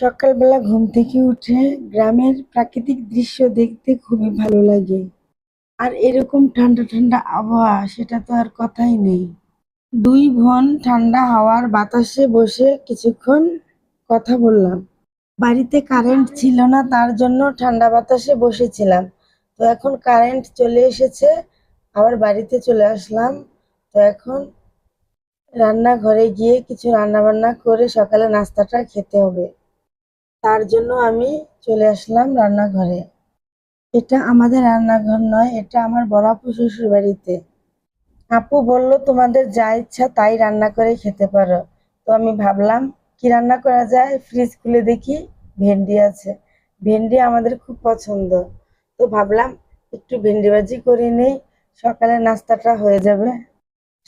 সকালবেলা ঘুম থেকে উঠে গ্রামের প্রাকৃতিক দৃশ্য দেখতে খুবই ভালো লাগে। আর এরকম ঠান্ডা ঠান্ডা আবহাওয়া, সেটা তো আর কথাই নেই। দুই বোন ঠান্ডা হাওয়ার বাতাসে বসে কিছুক্ষণ কথা বললাম। বাড়িতে কারেন্ট ছিল না, তার জন্য ঠান্ডা বাতাসে বসেছিলাম। তো এখন কারেন্ট চলে এসেছে, আবার বাড়িতে চলে আসলাম। তো এখন রান্নাঘরে গিয়ে কিছু রান্না বান্না করে সকালে নাস্তাটা খেতে হবে। তার জন্য আমি চলে আসলাম রান্নাঘরে। এটা আমাদের রান্নাঘর নয়, এটা আমার বড় আপু শ্বশুর বাড়িতে আপু বলল, তোমাদের যা ইচ্ছা তাই রান্না করে খেতে পারো। তো আমি ভাবলাম, কি রান্না করা যায়? ফ্রিজ খুলে দেখি, ভেন্ডি আছে। ভেন্ডি আমাদের খুব পছন্দ। তো ভাবলাম, একটু ভেন্ডি ভাজি করে নেই, সকালে নাস্তাটা হয়ে যাবে।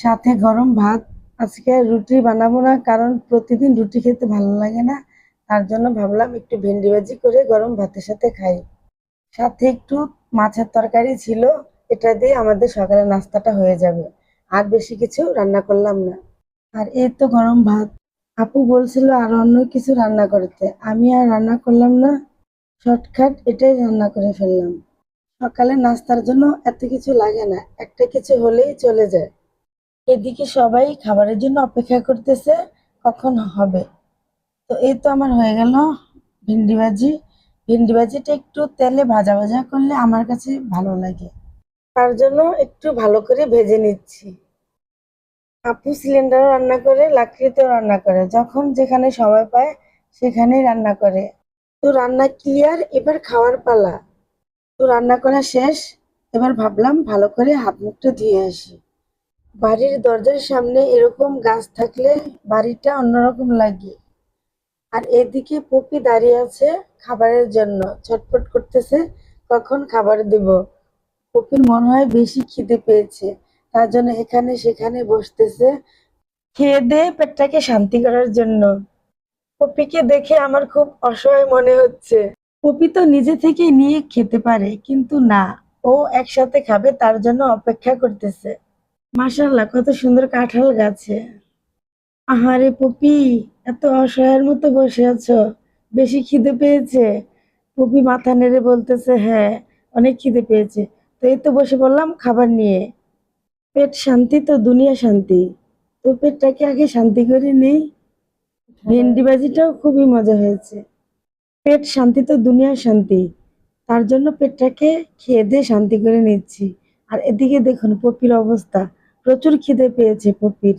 সাথে গরম ভাত, আজকে রুটি বানাবো না, কারণ প্রতিদিন রুটি খেতে ভালো লাগে না। তার জন্য ভাবলাম একটু ভেন্ডি ভাজি করে গরম ভাতের সাথে খাই। সাথে একটু মাছের তরকারি ছিল, এটা দিয়ে আমাদের সকালে নাস্তাটা হয়ে যাবে। আর বেশি কিছু রান্না করলাম না। আর এই তো গরম ভাত। আপু বলছিল আর অন্য কিছু রান্না করতে। আমি আর রান্না করলাম না। শর্টকাট এটাই রান্না করে ফেললাম। সকালে নাস্তার জন্য এত কিছু লাগে না। একটা কিছু হলেই চলে যায়। এদিকে সবাই খাবারের জন্য অপেক্ষা করতেছে, কখন হবে। তো এই তো আমার হয়ে গেল ভিন্ডি ভাজি। ভিন্ডি ভাজিটা একটু তেলে ভাজা ভাজা করলে আমার কাছে ভালো লাগে। তার জন্য একটু ভালো করে ভেজে নিচ্ছি। আপু সিলিন্ডারও রান্না করে, লাকড়িতেও রান্না করে। যখন যেখানে সময় পায়, সেখানেই রান্না করে। তো রান্না ক্লিয়ার এবার খাওয়ার পালা। তো রান্না করা শেষ, এবার ভাবলাম ভালো করে হাত মুখটা ধুয়ে আসি। বাড়ির দরজার সামনে এরকম গাছ থাকলে বাড়িটা অন্যরকম লাগে। আর এদিকে পপি দাঁড়িয়ে আছে খাবারের জন্য। ছটফট করতেছে, কখন খাবার দেব? পপির মনে হয় বেশি খিদে পেয়েছে। তার জন্য এখানে সেখানে বসতেছে। খেয়ে দিয়ে পেটটাকে শান্তি করার জন্য। পপিকে দেখে আমার খুব অসহায় মনে হচ্ছে। পপি তো নিজে থেকে নিয়ে খেতে পারে, কিন্তু না, ও একসাথে খাবে, তার জন্য অপেক্ষা করতেছে। মাশাল্লাহ কত সুন্দর কাঁঠাল গাছে। আহারে পপি! এত অসহায়ের মতো বসে আছো। বেশি খিদে পেয়েছে। পপি মাথা নেড়ে বলতেছে হ্যাঁ অনেক খিদে পেয়েছে। তো এই তো বসে পড়লাম খাবার নিয়ে। পেট শান্তি তো, দুনিয়া শান্তি। তো পেটটাকে আগে শান্তি করে নেই। ভেন্ডি ভাজিটাও খুবই মজা হয়েছে। পেট শান্তি তো, দুনিয়া শান্তি। তার জন্য পেটটাকে খেয়ে দিয়ে শান্তি করে নিচ্ছি। আর এদিকে দেখুন পপির অবস্থা। প্রচুর খিদে পেয়েছে পপির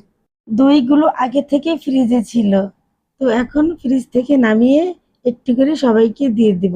দইগুলো আগে থেকে ফ্রিজে ছিল। তো এখন ফ্রিজ থেকে নামিয়ে একটু করে সবাইকে দিয়ে দিব।